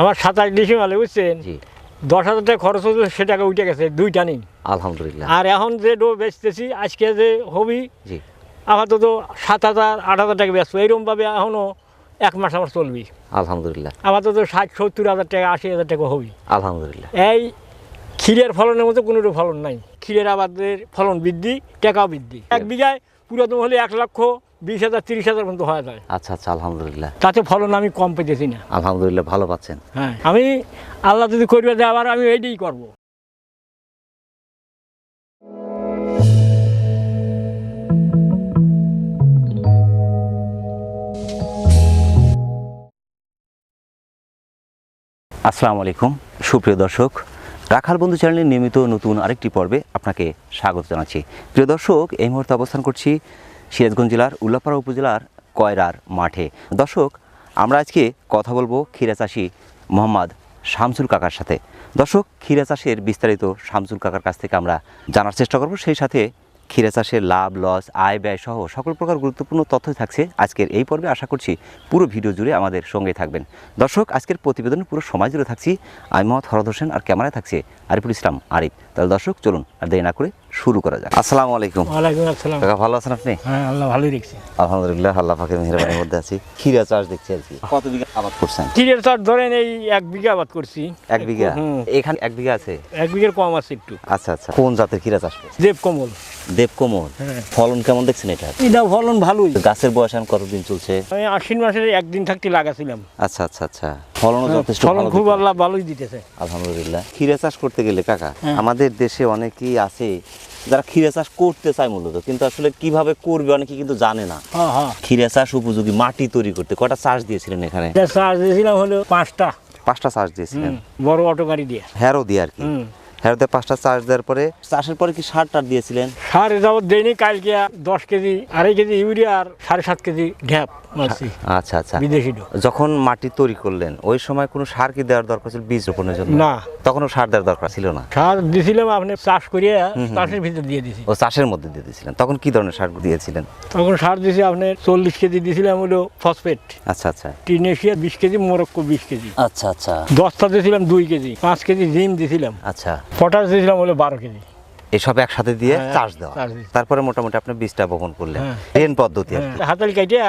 আমার সাতাশ ডিসেম্বরে বুঝছেন? দশ হাজার টাকা খরচ হতো সে টাকা উঠে গেছে দুইটা নেই আলহামদুলিল্লাহ। আর এখন যে ডো বেচতেছি আজকে যে হবি আপাতত সাত হাজার আট হাজার টাকা বেচবো। এইরকমভাবে এখনও এক মাস আমার চলবি। আলহামদুলিল্লাহ। আপাতত ষাট সত্তর হাজার টাকা আশি হাজার টাকা হবি। আলহামদুলিল্লাহ। এই ক্ষীরের ফলনের মতো কোনো ফলন নাই। ক্ষীরের আবাদের ফলন বৃদ্ধি টাকাও বৃদ্ধি। এক বিঘায় পুরাতন হলে এক লক্ষ বিশ হাজার তিরিশ হাজার পর্যন্ত হওয়া যায় আচ্ছা আচ্ছা আলহামদুলিল্লাহ। তাতে ফলন আমি কম পেতেছি না। আলহামদুলিল্লাহ ভালো পাচ্ছেন। হ্যাঁ আমি আল্লাহ যদি করবে দেয় আবার আমি এইটাই করব। আসসালামু আলাইকুম সুপ্রিয় দর্শক। রাখাল বন্ধু চ্যানেলের নিয়মিত নতুন আরেকটি পর্বে আপনাকে স্বাগত জানাচ্ছি। প্রিয় দর্শক এই মুহূর্তে অবস্থান করছি সিরাজগঞ্জ জেলার উল্লাপাড়া উপজেলার কয়রার মাঠে। দর্শক, আমরা আজকে কথা বলব ক্ষীরা চাষি মোহাম্মদ শামসুল কাকার সাথে। দর্শক, ক্ষীরা চাষের বিস্তারিত শামসুল কাকার কাছ থেকে আমরা জানার চেষ্টা করব। সেই সাথে ক্ষীরা চাষের লাভ, লস, আয়, ব্যয় সহ সকল প্রকার গুরুত্বপূর্ণ তথ্যই থাকছে আজকের এই পর্বে। আশা করছি পুরো ভিডিও জুড়ে আমাদের সঙ্গে থাকবেন। দর্শক, আজকের প্রতিবেদন পুরো সময় জুড়ে থাকছি। আমি মোহাম্মদ হরদ হোসেন আর ক্যামেরায় থাকছে আরিফুল ইসলাম আরিফ। তাহলে দর্শক, চলুন আর দেরি না করে শুরু করা যাক। আসসালামু আলাইকুম। ওয়ালাইকুম আসসালাম। কাকা ভালো আছেন আপনি? হ্যাঁ আল্লাহ ভালোই দেখছি। আলহামদুলিল্লাহ আল্লাহ পাকের মেহরবানির মধ্যে আছি। ক্ষীরা চাষ দেখছি আর কি। কত বিঘা আবাদ করছেন? ক্ষীরের চাষ ধরেন এই এক বিঘা আবাদ করছি। এক বিঘা? হুম। এখানে এক বিঘা আছে? এক বিঘার কম আছে একটু। আচ্ছা আচ্ছা। কোন জাতের ক্ষীরা চাষ করছেন? দেব কমল। দেবকমল হ্যাঁ। ফলন কেমন দেখছেন এটা? এটা ফলন ভালোই। গাছের বয়স এখন কতদিন চলছে? আমি আশ্বিন মাসের একদিন থাকতে লাগাছিলাম। আচ্ছা আচ্ছা আচ্ছা। ফলনও যথেষ্ট হ্যাঁ, ফলন খুব আল্লাহ ভালোই দিতেছে। আলহামদুলিল্লাহ। ক্ষীরা চাষ করতে গেলে কাকা হ্যাঁ। আমাদের দেশে অনেকেই আছে যারা ক্ষীরা চাষ করতে চায় মূলত কিন্তু আসলে কীভাবে করবে অনেকে কিন্তু জানে না। হ্যাঁ ক্ষীরা চাষ উপযোগী মাটি তৈরি করতে। কটা চাষ দিয়েছিলেন এখানে? চাষ দিয়েছিলাম হলো পাঁচটা। পাঁচটা চাষ দিয়েছিলেন। বড় অটো গাড়ি দিয়ে। হ্যারো দিয়ে আর কি। হুম পাঁচটা চাষ দেওয়ার পরে চাষের পরে কি সার টার দিয়েছিলেন? সার যাবত দেয়নি কালকে দশ কেজি আড়াই কেজি ইউরিয়া আর সাড়ে সাত কেজি ঢ্যাপ আচ্ছা আচ্ছা। বিদেশি যখন মাটি তৈরি করলেন ওই সময় কোনো সার কি দেওয়ার দরকার ছিল বীজ রোপণের জন্য? না। তখনও সার দেওয়ার দরকার ছিল না? সার দিয়েছিলাম আপনি চাষ করিয়ে চাষের ভিতর দিয়ে দিছি। ও চাষের মধ্যে দিয়ে দিয়েছিলেন তখন কি ধরনের সার দিয়েছিলেন? তখন সার দিছি আপনি চল্লিশ কেজি দিয়েছিলাম হলো ফসফেট। আচ্ছা আচ্ছা। টিনেশিয়া বিশ কেজি মোরক্কো বিশ কেজি। আচ্ছা আচ্ছা। দশটা দিয়েছিলাম দুই কেজি পাঁচ কেজি জিম দিয়েছিলাম আচ্ছা। পটাশ দিয়েছিলাম হলো বারো কেজি। এসব একসাথে দিয়ে হ্যাঁ, চাষ দেওয়া। তারপরে মোটামুটি আপনি বীজটা বপন করলেন। হ্যাঁ। ড্রেন পদ্ধতি আর হ্যাঁ, হাতালি কাটিয়া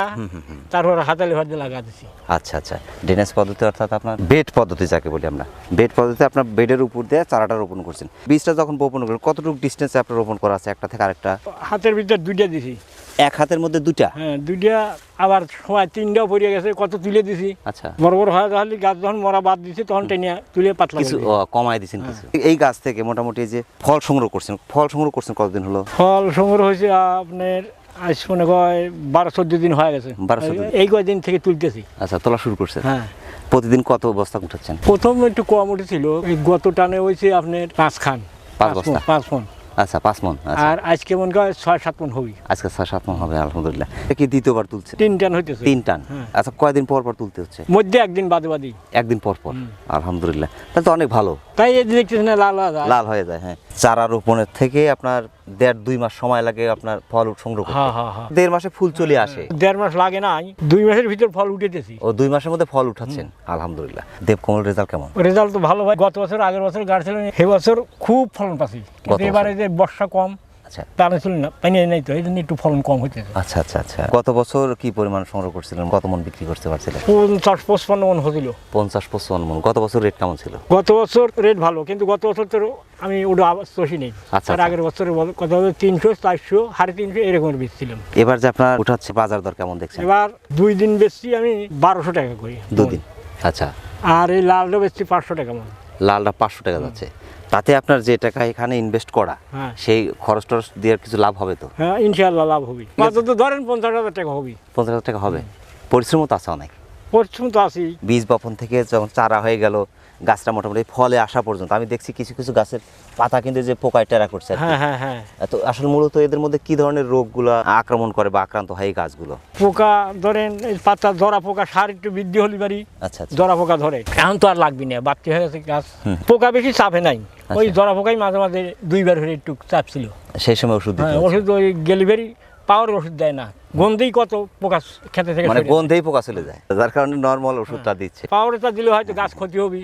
তারপর হাতালি ভাত দিয়ে লাগা দিছি। আচ্ছা আচ্ছা। ড্রেনেজ পদ্ধতি অর্থাৎ আপনার বেড পদ্ধতি যাকে বলি আমরা। বেড পদ্ধতি আপনার বেডের উপর দিয়ে চারাটা রোপণ করছেন। বীজটা যখন বপন করলেন কতটুকু ডিস্টেন্সে আপনার রোপণ করা আছে? একটা থেকে আরেকটা? হাতের ভিতর দুইটা দিছি। এক হাতের মধ্যে দুটা হ্যাঁ দুইটা আবার সময় তিনটাও পড়িয়ে গেছে কত তুলে দিছি। আচ্ছা। বড় বড় হয় তাহলে গাছ যখন মরা বাদ দিছি তখন টেনে তুলে পাতলা কিছু। কমায় দিচ্ছেন কিছু। এই গাছ থেকে মোটামুটি যে ফল সংগ্রহ করছেন ফল সংগ্রহ করছেন কতদিন হলো? ফল সংগ্রহ হয়েছে আপনার আজ মনে হয় বারো চোদ্দ দিন হয়ে গেছে। 12 14 দিন। এই কয়দিন থেকে তুলতেছি। আচ্ছা তোলা শুরু করছেন হ্যাঁ। প্রতিদিন কত বস্তা উঠাচ্ছেন? প্রথম একটু কম উঠেছিল গত টানে হয়েছে আপনার পাঁচ খান পাঁচ বস্তা? পাঁচ মন আচ্ছা পাঁচ মন আচ্ছা। আর আজকে মনে হয় ছয় সাত মন হবে। আজকে ছয় সাত মন হবে আলহামদুলিল্লাহ। কি দ্বিতীয়বার তুলছে? তিন টান হইতেছে। তিন টান। হ্যাঁ। আচ্ছা কয়দিন পর পর তুলতে হচ্ছে? মধ্যে একদিন বাদে বাদে। একদিন পর পর। আলহামদুলিল্লাহ। তাহলে তো অনেক ভালো। তাই এই দেখতেছেন লাল লাল হয়ে যায় হ্যাঁ। চারা রোপণের থেকে আপনার দেড় দুই মাস সময় লাগে আপনার ফল সংগ্রহ করতে। হ্যাঁ হ্যাঁ হ্যাঁ। দেড় মাসে ফুল চলে আসে। দেড় মাস লাগে না দুই মাসের ভিতর ফল উঠেছি ও দুই মাসের মধ্যে ফল উঠাচ্ছেন। আলহামদুলিল্লাহ। দেব দেবকমল রেজাল্ট কেমন? রেজাল্ট তো ভালো হয় গত বছর আগের বছর গাছ ছিল এবছর বছর খুব ফলন পাচ্ছি। এবারে যে বর্ষা কম আচ্ছা। ছিল না পানি নাই তো এই জন্য একটু ফলন কম হইতেছে। আচ্ছা আচ্ছা আচ্ছা। গত বছর কি পরিমাণ সংগ্রহ করছিলেন? কত মন বিক্রি করতে পারছিলেন? পঞ্চাশ পঁচপান্ন মন পঞ্চাশ পঁচপান্ন মন। গত বছর রেট কেমন ছিল? গত বছর রেট ভালো কিন্তু গত বছর তো আমি ওটা আবার চষি নেই। আচ্ছা, আচ্ছা। আগের বছরের বছর তিনশো চারশো সাড়ে তিনশো এরকমের বেচছিলাম এবার যে আপনার উঠাচ্ছে বাজার দর কেমন দেখছেন? এবার দুই দিন বেচছি আমি বারোশো টাকা করি। দুদিন। আচ্ছা। আর এই লালটা বেচছি পাঁচশো টাকা মন। লালটা পাঁচশো টাকা যাচ্ছে। তাতে আপনার যে টাকা এখানে ইনভেস্ট করা হ্যাঁ। সেই খরচ টরচ দিয়ে কিছু লাভ হবে তো? হ্যাঁ ইনশাআল্লাহ লাভ হবে। তো ধরেন পঞ্চাশ হাজার টাকা হবে। পঞ্চাশ হাজার টাকা হবে। পরিশ্রম তো আছে অনেক। পরিশ্রম তো আছি বীজ বপন থেকে যখন চারা হয়ে গেল গাছটা মোটামুটি ফলে আসা পর্যন্ত। আমি দেখছি কিছু কিছু গাছের পাতা কিন্তু যে পোকায় টেরা করছে হ্যাঁ হ্যাঁ হ্যাঁ। তো আসলে মূলত এদের মধ্যে কি ধরনের রোগগুলো আক্রমণ করে বা আক্রান্ত হয় এই গাছগুলো? পোকা ধরেন এই পাতা জরা পোকা সার একটু বৃদ্ধি হলি বাড়ি আচ্ছা আচ্ছা। জরা পোকা ধরে। এখন তো আর লাগবি না বাড়তি হয়ে গেছে গাছ। পোকা বেশি চাপে নাই। ওই আচ্ছা। জরা পোকাই মাঝে মাঝে দুইবার হলে একটু চাপ ছিল। সেই সময় ওষুধ হ্যাঁ ওষুধ ওই গেলিভারি পাওয়ার ওষুধ দেয় না। গন্ধেই কত পোকা খেতে থেকে মানে গন্ধেই পোকা চলে যায়। যার কারণে নর্মাল ওষুধটা দিচ্ছে। পাওয়ারটা দিলে হয়তো গাছ ক্ষতি হবে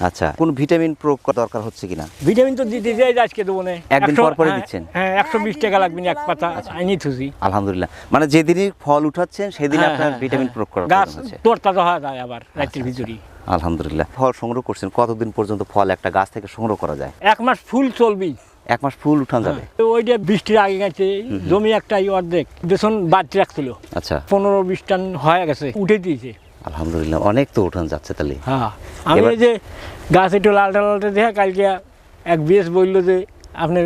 আচ্ছা। কোন ভিটামিন প্রয়োগ করা দরকার হচ্ছে কিনা? ভিটামিন তো দিতে যাই আজকে দেবো না। একদিন একশো- পর পরে হ্যাঁ, দিচ্ছেন? হ্যাঁ একশো বিশ টাকা লাগবে না এক পাতা আইনি থুসি আলহামদুলিল্লাহ। মানে যেদিনই ফল উঠাচ্ছেন সেদিন হ্যাঁ, আপনার হ্যাঁ, ভিটামিন হ্যাঁ। প্রয়োগ করা গাছ প্রয়োজন হচ্ছে। তোর তাজা হওয়া যায় আবার রাত্রির আচ্ছা, ভিতরেই। আলহামদুলিল্লাহ। ফল সংগ্রহ করছেন কতদিন পর্যন্ত ফল একটা গাছ থেকে সংগ্রহ করা যায়? এক মাস ফুল চলবি। এক মাস ফুল উঠান যাবে। ওইটা বৃষ্টির আগে গেছে জমি একটাই অর্ধেক বেসন বাড়তে রাখছিল। আচ্ছা। পনেরো বিশ টান হয়ে গেছে উঠে দিয়েছে। আলহামদুলিল্লাহ অনেক তো উঠান যাচ্ছে তাহলে। হ্যাঁ আমি যে গাছ একটু লালটা লালটা দেখা কালকে এক বিএস বলল যে আপনার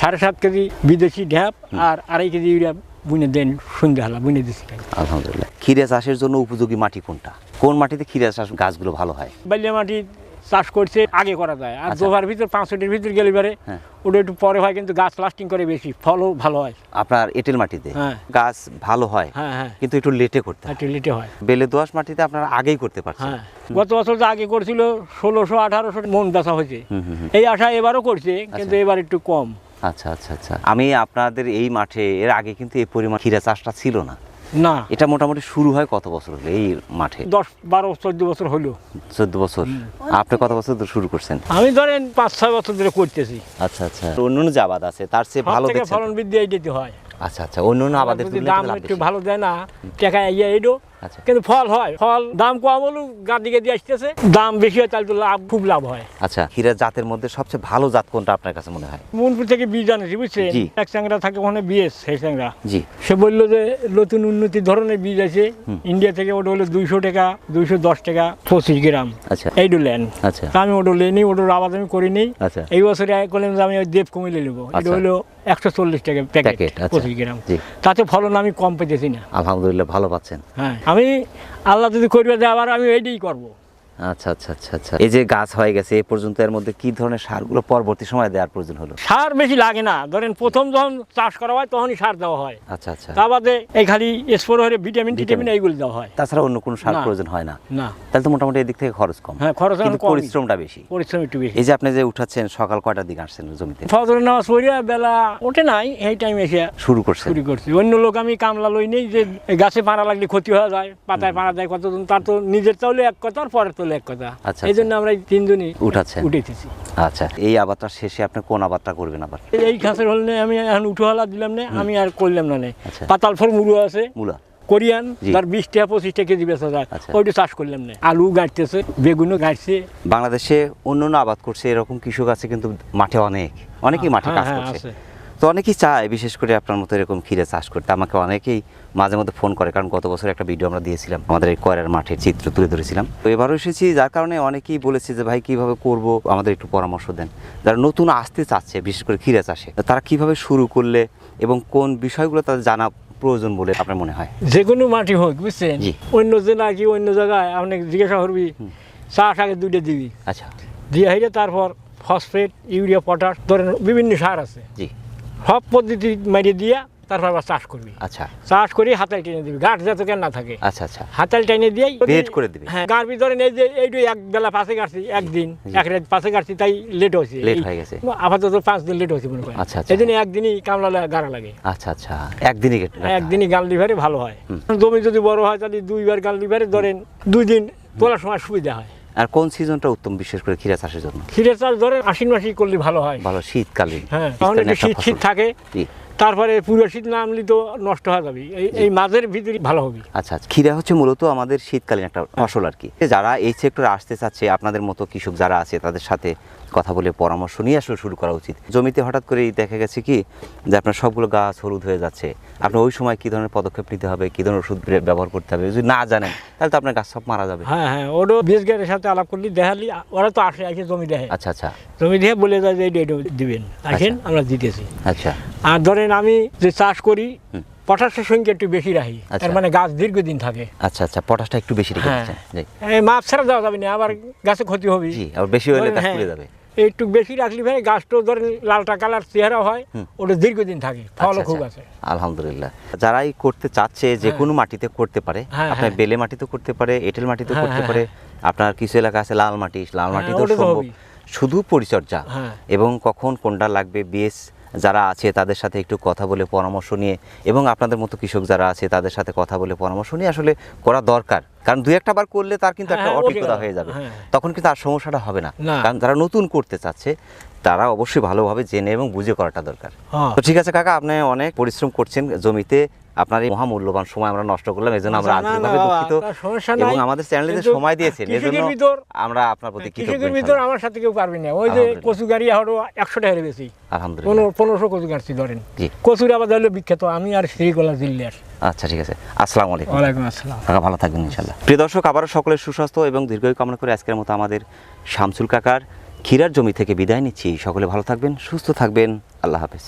সাড়ে সাত কেজি বিদেশি ঢ্যাপ আর আড়াই কেজি ইউরিয়া বুনে দেন সন্ধ্যে হালা বুনে দিচ্ছি আলহামদুলিল্লাহ। ক্ষীরা চাষের জন্য উপযোগী মাটি কোনটা? কোন মাটিতে ক্ষীরা চাষ গাছগুলো ভালো হয়? বালিয়া মাটি চাষ করছে আগে করা যায়। আর আচ্ছা। ভিতর পাঁচশোটির ভিতর গেলে এবারে হ্যাঁ। ওটা একটু পরে হয় কিন্তু গাছ লাস্টিং করে বেশি ফলও ভালো হয়। আপনার এঁটেল মাটিতে হ্যাঁ। গাছ ভালো হয় হ্যাঁ কিন্তু একটু লেটে করতে একটু লেটে হয়। বেলে দোয়াশ মাটিতে আপনারা আগেই করতে পারছেন। গত বছর তো আগে করছিল ষোলোশো আঠারোশো মন বেচা হয়েছে। এই আশা এবারও করছে কিন্তু এবার একটু কম। আচ্ছা আচ্ছা আচ্ছা। আমি আপনাদের এই মাঠে এর আগে কিন্তু এই পরিমাণ ক্ষীরা চাষটা ছিল না। না। এটা মোটামুটি শুরু হয় কত বছর হলো এই মাঠে? দশ বারো চোদ্দ বছর হলো। চোদ্দ বছর। আপনি কত বছর ধরে শুরু করছেন? আমি ধরেন পাঁচ ছয় বছর ধরে করতেছি। আচ্ছা আচ্ছা। অন্য অন্য যে আবাদ আছে তার চেয়ে ভালো থেকে দেখছেন? ফলন বৃদ্ধি এই দিতে হয়। আচ্ছা আচ্ছা। অন্য অন্য আবাদের যদি তুলনায় দাম একটু ভালো দেয় না টাকা ইয়ে এডো কিন্তু ফল হয় ফল দাম কম হলেও গাছ দিকে দিয়ে আসতেছে দাম বেশি হয় তাহলে তো লাভ খুব লাভ হয়। আচ্ছা ক্ষীরা জাতের মধ্যে সবচেয়ে ভালো জাত কোনটা আপনার কাছে মনে হয়? মনপুর থেকে বীজ আনেছি বুঝছেন? এক চ্যাংরা থাকে ওখানে বিএস সেই চ্যাংরা জি। সে বলল যে নতুন উন্নতি ধরনের বীজ আছে ইন্ডিয়া থেকে ওটা হলো দুইশো টাকা দুইশো দশ টাকা পঁচিশ গ্রাম। আচ্ছা। এইটু লেন। আচ্ছা। আমি ওটা লেনি ওটার আবাদ আমি করিনি। আচ্ছা। এই বছরে করলাম যে আমি ওই দেব কমিলে নেব। এটা আচ্ছা। হলো একশো চল্লিশ টাকা প্যাকেট আচ্ছা। পঁচিশ গ্রাম। তাতে ফলন আমি কম পেতেছি না। আলহামদুলিল্লাহ ভালো পাচ্ছেন। হ্যাঁ আমি আল্লাহ যদি করবে আবার আমি এইটাই করব। আচ্ছা আচ্ছা আচ্ছা আচ্ছা। এই যে গাছ হয়ে গেছে এ পর্যন্ত এর মধ্যে কি ধরনের সারগুলো পরবর্তী সময় দেওয়ার প্রয়োজন হলো? সার বেশি লাগে না। ধরেন প্রথম যখন চাষ করা হয় তখনই সার দেওয়া হয়। আচ্ছা আচ্ছা। তা বাদে এই খালি স্পোর হলে ভিটামিন টিটামিন এইগুলো দেওয়া হয়। তাছাড়া অন্য কোনো সার প্রয়োজন হয় না? না। তাহলে তো মোটামুটি এদিক থেকে খরচ কম। হ্যাঁ খরচ কিন্তু পরিশ্রমটা বেশি। পরিশ্রম একটু বেশি। এই যে আপনি যে উঠাচ্ছেন সকাল কয়টার দিকে আসছেন জমিতে? ফজর নামাজ পড়িয়া বেলা ওঠে নাই এই টাইমে এসে শুরু করছে চুরি করছি। অন্য লোক আমি কামলা লই নেই যে গাছে পাড়া লাগলে ক্ষতি হয়ে যায় পাতায় পাড়া দেয় কতজন তার তো নিজের তাহলে এক কথা আর পরের তাহলে এক কথা। আচ্ছা, এই জন্য আমরা তিনজনই উঠাচ্ছেন। উঠেছি। আচ্ছা এই আবাদটা শেষে আপনি কোন আবাদটা করবেন আবার? এই- ঘাসের হল আমি এখন উঠোহালা দিলাম না আমি আর করলাম না। আচ্ছা। পাতাল ফল মুড়ো আছে। মূলা? কোরিয়ান। তার বিশ টাকা পঁচিশ টাকা কেজি বেচা যায়। আচ্ছা। ওইটা চাষ করলাম না। আলু গাড়তেছে বেগুনও গাড়ছে। বাংলাদেশে অন্য আবাদ করছে এরকম কৃষক আছে কিন্তু মাঠে অনেক। অনেকেই মাঠে হ্যাঁ, কাজ হ্যাঁ, করছে। তো অনেকেই চায় বিশেষ করে আপনার মতো এরকম ক্ষীরে চাষ করতে। আমাকে অনেকেই মাঝে মধ্যে ফোন করে কারণ গত বছর একটা ভিডিও আমরা দিয়েছিলাম আমাদের এই কয়রার মাঠের চিত্র তুলে ধরেছিলাম। তো এবারও এসেছি যার কারণে অনেকেই বলেছে যে ভাই কীভাবে করব? আমাদের একটু পরামর্শ দেন। যারা নতুন আসতে চাচ্ছে বিশেষ করে ক্ষীরে চাষে তারা কীভাবে শুরু করলে এবং কোন বিষয়গুলো তাদের জানা প্রয়োজন বলে আপনার মনে হয়? যে কোনো মাটি হোক বুঝছেন। অন্য জেলা কি অন্য জায়গায় আপনি জিজ্ঞাসা করবি চাষ আগে দুইটা দিবি। আচ্ছা। দিয়ে হাইলে তারপর ফসফেট ইউরিয়া পটাশ ধরেন বিভিন্ন সার আছে। জি। সব পদ্ধতি মারিয়ে দিয়া তারপর আবার চাষ করবি। আচ্ছা। চাষ করে হাতাল টেনে দিবি গাছ যাতে কেন না থাকে। আচ্ছা আচ্ছা। হাতাল টেনে দিয়ে বেড করে দিবি। হ্যাঁ গাছ ধরেন এই যে এইটু এক বেলা পাশে কাটছি একদিন। এক রাত পাশে কাটছি তাই লেট হয়েছে। লেট হয়ে গেছে। আপাতত পাঁচ দিন লেট হয়েছে মনে করেন। আচ্ছা, আচ্ছা। এই জন্য একদিনই কামলা গাড়া লাগে। আচ্ছা আচ্ছা। একদিনই। একদিনই গাল লিভারে ভালো হয়। জমি যদি বড় হয় তাহলে দুইবার গাল লিভারে ধরেন দুই দিন তোলার সময় সুবিধা হয়। আর কোন সিজনটা উত্তম বিশেষ করে ক্ষীরা চাষের জন্য? ক্ষীরা চাষ ধরেন আশ্বিন মাসি করলে ভালো হয়। ভালো শীতকালীন। হ্যাঁ তখন একটু শীত শীত থাকে। তারপরে পুরো শীত না আনলি তো নষ্ট হয়ে যাবে। এই এই মাঝের ভিতরে ভালো হবে। আচ্ছা আচ্ছা। ক্ষীরা হচ্ছে মূলত আমাদের শীতকালীন একটা ফসল আর কি। যারা এই সেক্টরে আসতে চাচ্ছে আপনাদের মতো কৃষক যারা আছে তাদের সাথে কথা বলে পরামর্শ নিয়ে আসলে শুরু করা উচিত। জমিতে হঠাৎ করেই দেখা গেছে কি যে আপনার সবগুলো গাছ হলুদ হয়ে যাচ্ছে। আপনি ওই সময় কি ধরনের পদক্ষেপ নিতে হবে কি ধরনের ওষুধ ব্যবহার করতে হবে? যদি না জানেন তাহলে তো আপনার গাছ সব মারা যাবে। হ্যাঁ হ্যাঁ ওরও বেশ গাড়ির সাথে আলাপ করলি দেখালি ওরা তো আসে আসে জমি দেখে। আচ্ছা আচ্ছা। জমি দেখে বলে যায় যে দিবেন আসেন আমরা দিতেছি আচ্ছা। আর ধরেন আমি যে চাষ করি পটাশের সংখ্যা একটু বেশি রাখি। আচ্ছা। তার মানে গাছ দীর্ঘদিন থাকে। আচ্ছা আচ্ছা পটাশটা একটু বেশি রেখে হ্যাঁ। মাপ ছাড়া দেওয়া যাবে না আবার গাছে ক্ষতি হবে আবার বেশি হলে গাছ হ্যাঁ, যাবে। একটু বেশি রাখলি ভাই গাছটাও ধরেন লালটা কালার চেহারা হয় ওটা দীর্ঘদিন থাকে ফলও আচ্ছা, খুব আচ্ছা। আছে। আলহামদুলিল্লাহ। যারাই করতে চাচ্ছে যে কোনো মাটিতে করতে পারে হ্যাঁ, আপনার হ্যাঁ। বেলে মাটিতে করতে পারে এঁটেল মাটিতে হ্যাঁ, করতে হ্যাঁ, পারে আপনার কিছু এলাকা আছে লাল মাটি লাল মাটি মাটিতেও তো সম্ভব। শুধু পরিচর্যা হ্যাঁ। এবং কখন কোনটা লাগবে বিএস যারা আছে তাদের সাথে একটু কথা বলে পরামর্শ নিয়ে এবং আপনাদের মতো কৃষক যারা আছে তাদের সাথে কথা বলে পরামর্শ নিয়ে আসলে করা দরকার কারণ দুই একটা বার করলে তার কিন্তু একটা হ্যাঁ, অভিজ্ঞতা হয়ে যাবে হ্যাঁ। তখন কিন্তু আর সমস্যাটা হবে না না। কারণ যারা নতুন করতে চাচ্ছে তারা অবশ্যই ভালোভাবে জেনে এবং বুঝে করাটা দরকার। হ্যাঁ। তো ঠিক আছে কাকা আপনি অনেক পরিশ্রম করছেন জমিতে আপনার এই মহামূল্যবান সময় আমরা নষ্ট করলাম এই জন্য আমরা আন্তরিকভাবে দুঃখিত এবং আমাদের চ্যানেলে যে সময় দিয়েছেন এই জন্য আমরা আপনার প্রতি কৃতজ্ঞ ভিতর আমার সাথে কেউ পারবে না। ওই যে কচু গাড়ি আরও একশো টাকা বেশি। আলহামদুলিল্লাহ। পনেরো পনেরোশো কচু গাড়ছি ধরেন। জি। কচুর আবার হলো বিখ্যাত। আমি আর শ্রীকলা জিল্লার। আচ্ছা ঠিক আছে। আসসালামু আলাইকুম। ওয়ালাইকুম আসসালাম। কাকা ভালো থাকবেন ইনশাল্লাহ প্রিয় দর্শক আবারও সকলের সুস্বাস্থ্য এবং দীর্ঘায়ু কামনা করে আজকের মতো আমাদের শামসুল কাকার ক্ষীরার জমি থেকে বিদায় নিচ্ছি। সকলে ভালো থাকবেন সুস্থ থাকবেন। আল্লাহ হাফেজ।